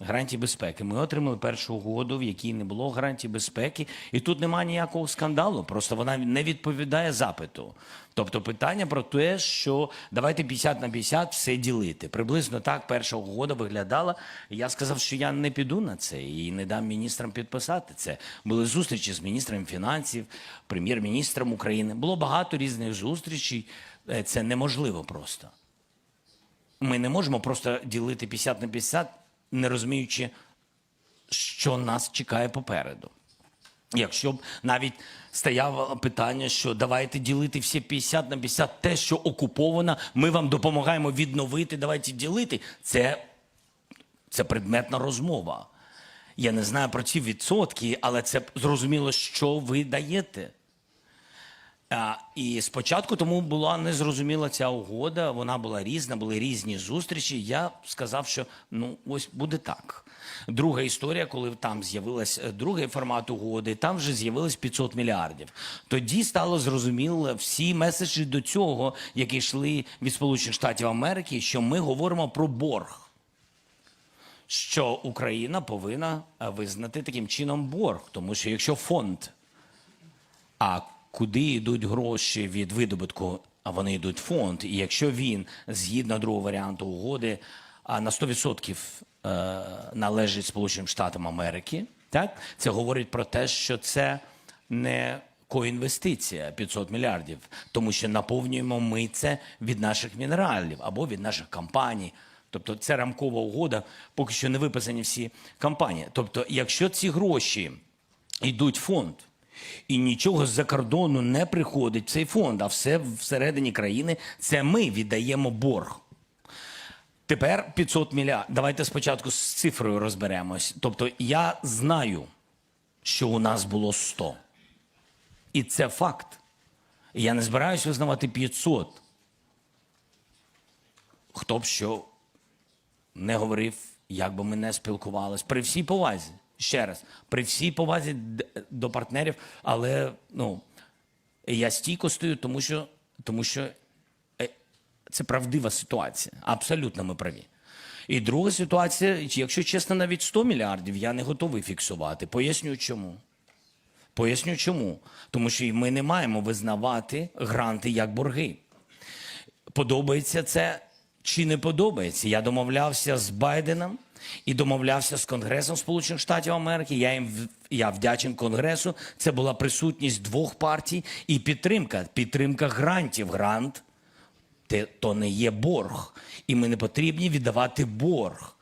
Гарантії безпеки. Ми отримали першу угоду, в якій не було гарантій безпеки, і тут немає ніякого скандалу. Просто вона не відповідає запиту. Тобто питання про те, що давайте 50 на 50 все ділити. Приблизно так перша угода виглядала. Я сказав, що я не піду на це і не дам міністрам підписати це. Були зустрічі з міністром фінансів, прем'єр-міністром України. Було багато різних зустрічей. Е, Це неможливо просто. Ми не можемо просто ділити 50 на 50, не розуміючи, що нас чекає попереду. Якщо б навіть стояло питання, що давайте ділити всі 50 на 50, те, що окуповано, ми вам допомагаємо відновити, давайте ділити. Це, це предметна розмова. Я не знаю про ці відсотки, але це зрозуміло, що ви даєте. І спочатку тому була незрозуміла ця угода, вона була різна, були різні зустрічі. Я сказав, що ну ось буде так. Друга історія, коли там з'явилась е, другий формат угоди, там вже з'явилось 500 мільярдів. Тоді стало зрозуміло всі меседжі до цього, які йшли від Сполучених Штатів Америки, що ми говоримо про борг що Україна повинна е, визнати таким чином борг, тому що якщо фонд, а куди йдуть гроші від видобутку, а вони йдуть в фонд, і якщо він згідно другого варіанту угоди а на 100% е, належить Сполученим Штатам Америки, так це говорить про те, що це не коінвестиція 500 мільярдів, тому що наповнюємо ми це від наших мінералів або від наших компаній. Тобто це рамкова угода, поки що не виписані всі компанії. Тобто, якщо ці гроші йдуть в фонд, і нічого з-за кордону не приходить в цей фонд, а все всередині країни, це ми віддаємо борг. Тепер 500 мільярдів. Давайте спочатку з цифрою розберемось. Тобто я знаю, що у нас було 100. І це факт. Я не збираюсь визнавати 500. Хто б що не говорив, як би ми не спілкувалися. При всій повазі, ще раз, при всій повазі до партнерів, але ну, я стійко стою, тому що, тому що е, це правдива ситуація. Абсолютно ми праві. І друга ситуація, якщо чесно, навіть 100 мільярдів я не готовий фіксувати. Поясню чому. Поясню чому. Тому що ми не маємо визнавати гранти як борги. Подобається це чи не подобається? Я домовлявся з Байденом і домовлявся з Конгресом Сполучених Штатів Америки. Я їм я вдячен Конгресу. Це була присутність двох партій і підтримка. Підтримка грантів. Грант то не є борг. І ми не потрібні віддавати борг.